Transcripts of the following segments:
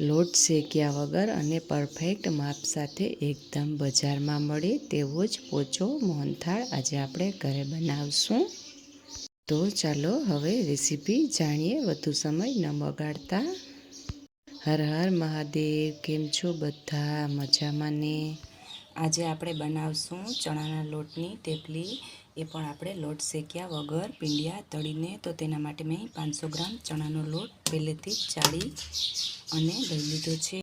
લોટ શેક્યા વગર અને પરફેક્ટ માપ સાથે એકદમ બજારમાં મળે તેવો જ પોચો મોહનથાળ આજે આપણે ઘરે બનાવશું. તો ચાલો હવે રેસીપી જાણીએ, વધુ સમય ન બગાડતા. હર હર મહાદેવ, કેમ છો બધા? મજામાં ને? આજે આપણે બનાવશું ચણાના લોટની ટેપલી. એ પણ આપણે લોટ શેક્યા વગર પીંડિયા તળીને, તો તેના માટે મેં પાંચસો ગ્રામ ચણાનો લોટ પહેલેથી ચાળી અને લઈ લીધો છે.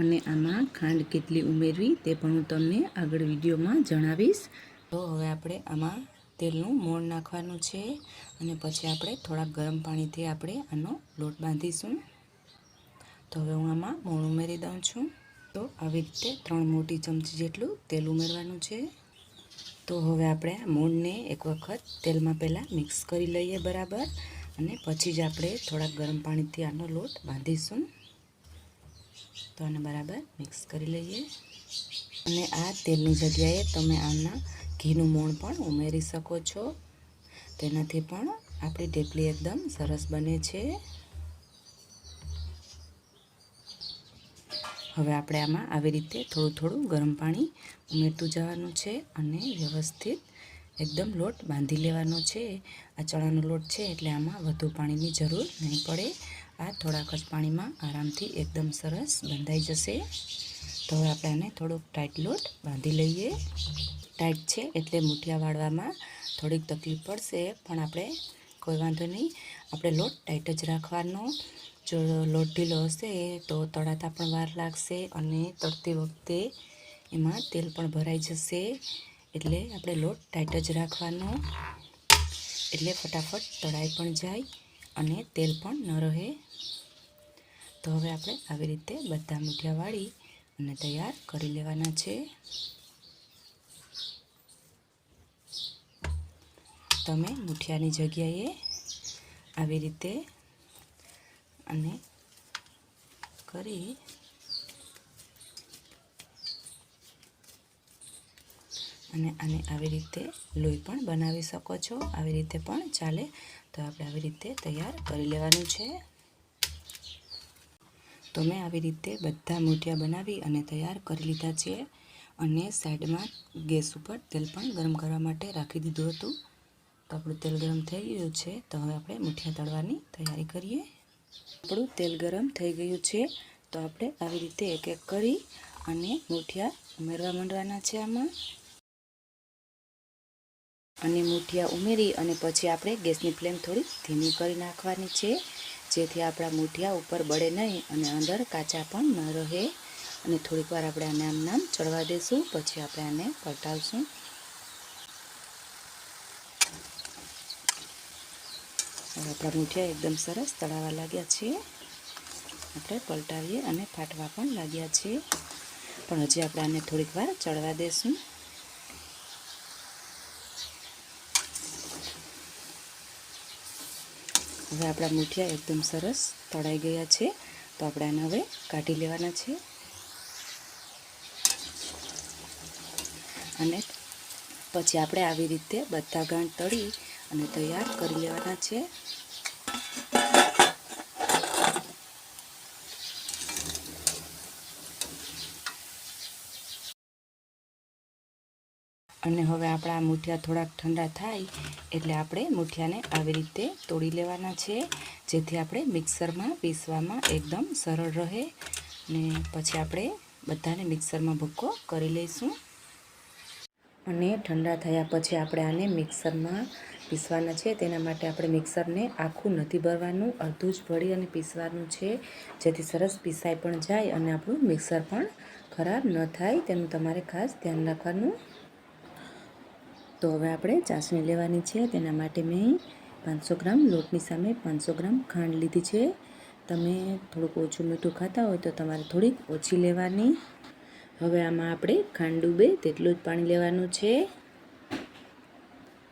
અને આમાં ખાંડ કેટલી ઉમેરવી તે પણ હું તમને આગળ વિડીયોમાં જણાવીશ. તો હવે આપણે આમાં તેલનું મોણ નાખવાનું છે અને પછી આપણે થોડાક ગરમ પાણીથી આપણે આનો લોટ બાંધીશું. તો હવે હું આમાં મોણ ઉમેરી દઉં છું. તો આવી રીતે ત્રણ મોટી ચમચી જેટલું તેલ ઉમેરવાનું છે. તો હવે આપણે આ મૂળને એક વખત તેલમાં પહેલાં મિક્સ કરી લઈએ બરાબર અને પછી જ આપણે થોડાક ગરમ પાણીથી આનો લોટ બાંધીશું. તો આને બરાબર મિક્સ કરી લઈએ. અને આ તેલની જગ્યાએ તમે આના ઘીનું મોણ પણ ઉમેરી શકો છો. તેનાથી પણ આપણી ઢેપલી એકદમ સરસ બને છે. હવે આપણે આમાં આવી રીતે થોડું થોડું ગરમ પાણી ઉમેરતું જવાનું છે અને વ્યવસ્થિત એકદમ લોટ બાંધી લેવાનો છે. આ ચણાનો લોટ છે એટલે આમાં વધુ પાણીની જરૂર નહીં પડે. આ થોડાક જ પાણીમાં આરામથી એકદમ સરસ બંધાઈ જશે. તો હવે આપણે આને થોડુંક ટાઈટ લોટ બાંધી લઈએ. ટાઈટ છે એટલે મૂઠિયા વાળવામાં થોડીક તકલીફ પડશે, પણ આપણે કોઈ વાંધો નહીં. આપણે લોટ ટાઈટ જ રાખવાનો. જો લોટ ઢીલો હશે, તો તળાતા પણ વાર લાગશે અને તળતી વખતે એમાં તેલ પણ ભરાઈ જશે. એટલે આપણે લોટ ટાઈટ જ રાખવાનો. એટલે ફટાફટ તળાઈ પણ જાય અને તેલ પણ ન રહે. તો હવે આપણે આવી રીતે બધા મૂઠિયા વાળી અને તૈયાર કરી લેવાના છે. તમે મૂઠિયાની જગ્યાએ આવી રીતે અને કરી અને આને આવી રીતે લોહી પણ બનાવી શકો છો. આવી રીતે પણ ચાલે તો આપણે આવી રીતે તૈયાર કરી લેવાનું છે. તો મેં આવી રીતે બધા મૂઠિયા બનાવી અને તૈયાર કરી લીધા છે અને સાઈડમાં ગેસ ઉપર તેલ પણ ગરમ કરવા માટે રાખી દીધું હતું. તો આપણું તેલ ગરમ થઈ ગયું છે તો હવે આપણે મૂઠિયા તળવાની તૈયારી કરીએ. આપણું તેલ ગરમ થઈ ગયું છે. તો આપણે આવી રીતે એક એક કરી અને મૂઠિયા ઉમેરવા માંડવાના છે આમાં. અને મૂઠિયા ઉમેરી અને પછી આપણે ગેસની ફ્લેમ થોડી ધીમી કરી નાખવાની છે. જેથી આપણા મૂઠિયા ઉપર બળે નહીં અને અંદર કાચા પણ ન રહે. અને થોડીક વાર આપણે આને આમ નામ ચડવા દઈશું પછી આપણે આને પલટાવશું. હવે આપણા મૂઠિયા એકદમ સરસ તળાવા લાગ્યા છે. આપણે પલટાવીએ અને ફાટવા પણ લાગ્યા છે. પણ હજી આપણે આને થોડીક વાર ચડવા દઈશું હવે આપણા મૂઠિયા એકદમ સરસ તળાઈ ગયા છે. તો આપણે આને હવે કાઢી લેવાના છે. અને પછી આપણે આવી રીતે બધા ગાંઠ તળી અને તૈયાર કરી લેવાના છે. અને હવે આપણા મૂઠિયા થોડાક ઠંડા થાય એટલે આપણે મૂઠિયાને આવી રીતે તોડી લેવાના છે, જેથી આપણે મિક્સરમાં પીસવામાં એકદમ સરળ રહે. ને પછી આપણે બધાને મિક્સરમાં ભૂક્કો કરી લઈશું. અને ઠંડા થયા પછી આપણે આને મિક્સરમાં પીસવાના છે. તેના માટે આપણે મિક્સરને આખું નથી ભરવાનું, અડધું જ ભરી અને પીસવાનું છે. જેથી સરસ પીસાઈ પણ જાય અને આપણું મિક્સર પણ ખરાબ ન થાય. તેનું તમારે ખાસ ધ્યાન રાખવાનું. તો હવે આપણે ચાસણી લેવાની છે. તેના માટે મેં પાંચસો ગ્રામ લોટની સામે પાંચસો ગ્રામ ખાંડ લીધી છે. તમે થોડુંક ઓછું મીઠું ખાતા હોય તો તમારે થોડીક ઓછી લેવાની. હવે આમાં આપણે ખાંડ ડૂબે તેટલું જ પાણી લેવાનું છે.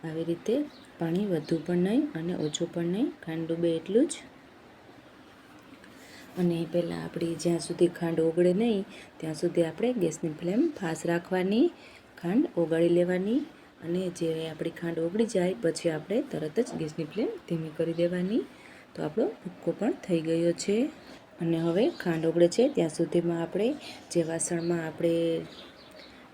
આવી રીતે પાણી વધુ પણ નહીં અને ઓછું પણ નહીં, ખાંડ ડૂબે એટલું જ. અને પહેલાં આપણી જ્યાં સુધી ખાંડ ઓગળે નહીં, ત્યાં સુધી આપણે ગેસની ફ્લેમ ફાસ્ટ રાખવાની, ખાંડ ઓગાળી લેવાની અને જે આપણી ખાંડ ઓગળી જાય, પછી આપણે તરત જ ગેસની ફ્લેમ ધીમી કરી દેવાની. તો આપણો ભૂક્કો પણ થઈ ગયો છે. અને હવે ખાંડ ઓગળે છે, ત્યાં સુધીમાં આપણે જે વાસણમાં આપણે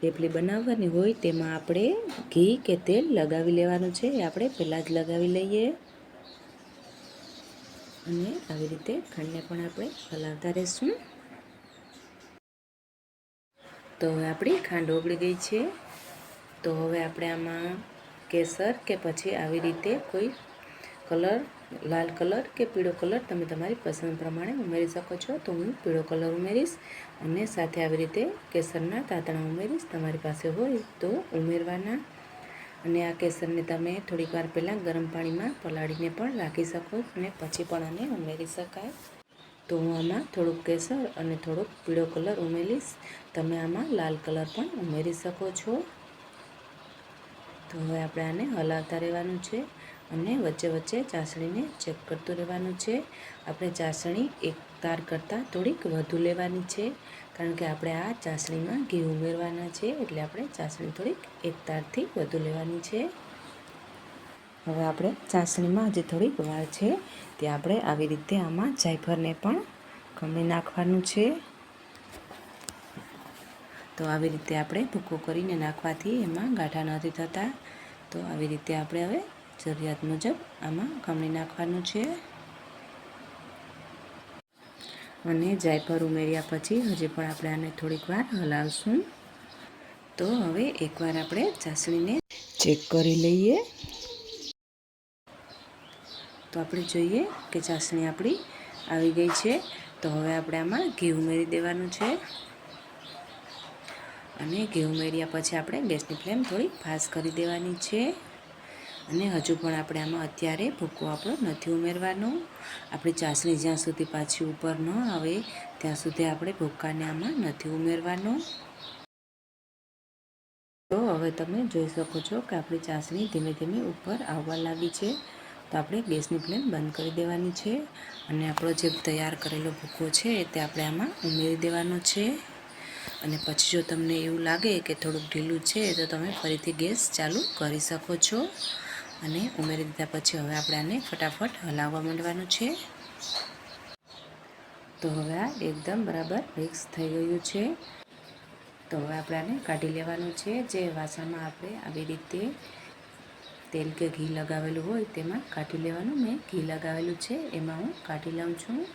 થેપલી બનાવવાની હોય તેમાં આપણે ઘી કે તેલ લગાવી લેવાનું છે, એ આપણે પહેલાં જ લગાવી લઈએ. અને આવી રીતે ખાંડને પણ આપણે હલાવતા રહીશું. તો હવે આપણી ખાંડ ઓગળી ગઈ છે. તો હવે આપણે આમાં કેસર કે પછી આવી રીતે કોઈ કલર લાલ કલર કે પીળો કલર તમે તમારી પસંદ પ્રમાણે ઉમેરી શકો છો. તો હું પીળો કલર ઉમેરીશ અને સાથે આવી રીતે કેસરના તાતણા ઉમેરીશ તમારી પાસે હોય તો ઉમેરવાના. અને આ કેસરને તમે થોડીક વાર પહેલાં ગરમ પાણીમાં પલાળીને પણ રાખી શકો અને પછી પણ આને ઉમેરી શકાય. તો હું આમાં થોડુંક કેસર અને થોડોક પીળો કલર ઉમેરીશ. તમે આમાં લાલ કલર પણ ઉમેરી શકો છો. તો હવે આપણે આને હલાવતા રહેવાનું છે. અને વચ્ચે વચ્ચે ચાસણીને ચેક કરતું રહેવાનું છે. આપણે ચાસણી એક તાર કરતાં થોડીક વધુ લેવાની છે, કારણ કે આપણે આ ચાસણીમાં ઘી ઉમેરવાના છે, એટલે આપણે ચાસણી થોડીક એક તારથી વધુ લેવાની છે. હવે આપણે ચાસણીમાં જે થોડીક વાર છે, તે આપણે આવી રીતે આમાં જાયફળને પણ ખમણી નાખવાનું છે. તો આવી રીતે આપણે ભૂકો કરીને નાખવાથી એમાં ગાંઠા નથી થતા. તો આવી રીતે આપણે હવે જરૂરિયાત મુજબ આમાં ખમણી નાખવાનું છે. અને જાયફળ ઉમેર્યા પછી હજી પણ આપણે આને થોડીક વાર હલાવશું. તો હવે એકવાર આપણે ચાસણીને ચેક કરી લઈએ. તો આપણે જોઈએ કે ચાસણી આપણી આવી ગઈ છે. તો હવે આપણે આમાં ઘી ઉમેરી દેવાનું છે. અને ઘી ઉમેર્યા પછી આપણે ગેસની ફ્લેમ થોડી ફાસ્ટ કરી દેવાની છે. અને હજુ પણ આપણે આમાં અત્યારે ભૂકો આપણો નથી ઉમેરવાનો. આપણી ચાસણી જ્યાં સુધી પાછી ઉપર ન આવે, ત્યાં સુધી આપણે ભૂકાને આમાં નથી ઉમેરવાનો. તો હવે તમે જોઈ શકો છો કે આપણી ચાસણી ધીમે ધીમે ઉપર આવવા લાગી છે. તો આપણે ગેસની ફ્લેમ બંધ કરી દેવાની છે અને આપણો જે તૈયાર કરેલો ભૂકો છે તે આપણે આમાં ઉમેરી દેવાનો છે. અને પછી જો તમને એવું લાગે કે થોડુંક ઢીલું છે, તો તમે ફરીથી ગેસ ચાલુ કરી શકો છો. અને ઉમેરી દીધા પછી હવે આપણે આને ફટાફટ હલાવવા માંડવાનું છે. તો હવે આ એકદમ બરાબર મિક્સ થઈ ગયું છે. તો હવે આપણે આને કાઢી લેવાનું છે. જે વાસણમાં આપણે આવી રીતે તેલ કે ઘી લગાવેલું હોય તેમાં કાઢી લેવાનું. મેં ઘી લગાવેલું છે, એમાં હું કાઢી લઉં છું.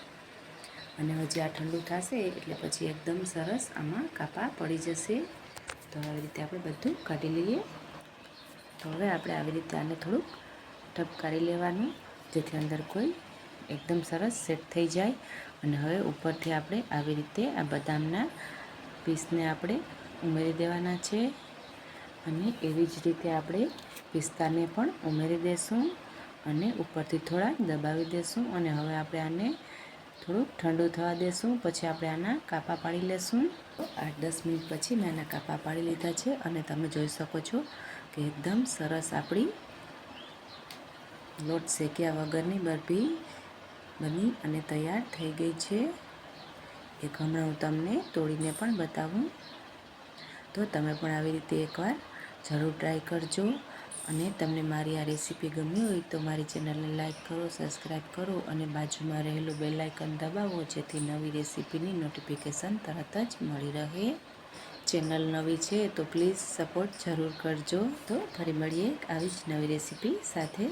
અને હજી આ ઠંડુ થશે એટલે પછી એકદમ સરસ આમાં કાપા પડી જશે. તો આવી રીતે આપણે બધું કાઢી લઈએ. તો હવે આપણે આવી રીતે આને થોડુંક ઠપકારી લેવાનું, જેથી અંદર કોઈ એકદમ સરસ સેટ થઈ જાય. અને હવે ઉપરથી આપણે આવી રીતે આ બદામના પીસને આપણે ઉમેરી દેવાના છે. અને એવી જ રીતે આપણે પિસ્તાને પણ ઉમેરી દઈશું અને ઉપરથી થોડા દબાવી દઈશું અને હવે આપણે આને થોડુંક ઠંડુ થવા દેશું. પછી આપણે આના કાપા પાડી લેશું. આઠ દસ મિનિટ પછી મેં આના કાપા પાડી લીધા છે. અને તમે જોઈ શકો છો કે એકદમ સરસ આપણી લોટ શેક્યા વગરની બરફી બની અને તૈયાર થઈ ગઈ છે. એક હમણાં હું તમને તોડીને પણ બતાવું. તો તમે પણ આવી રીતે એકવાર જરૂર ટ્રાય કરજો અને તમને મારી આ રેસીપી ગમી હોય તો મારી ચેનલને લાઇક કરો સબસ્ક્રાઈબ કરો અને બાજુમાં રહેલું બેલાઇકન દબાવો જેથી નવી રેસીપીની નોટિફિકેશન તરત જ મળી રહે. ચેનલ નવી છે તો પ્લીઝ સપોર્ટ જરૂર કરજો. તો ફરી મળીએ આવી જ નવી રેસીપી સાથે.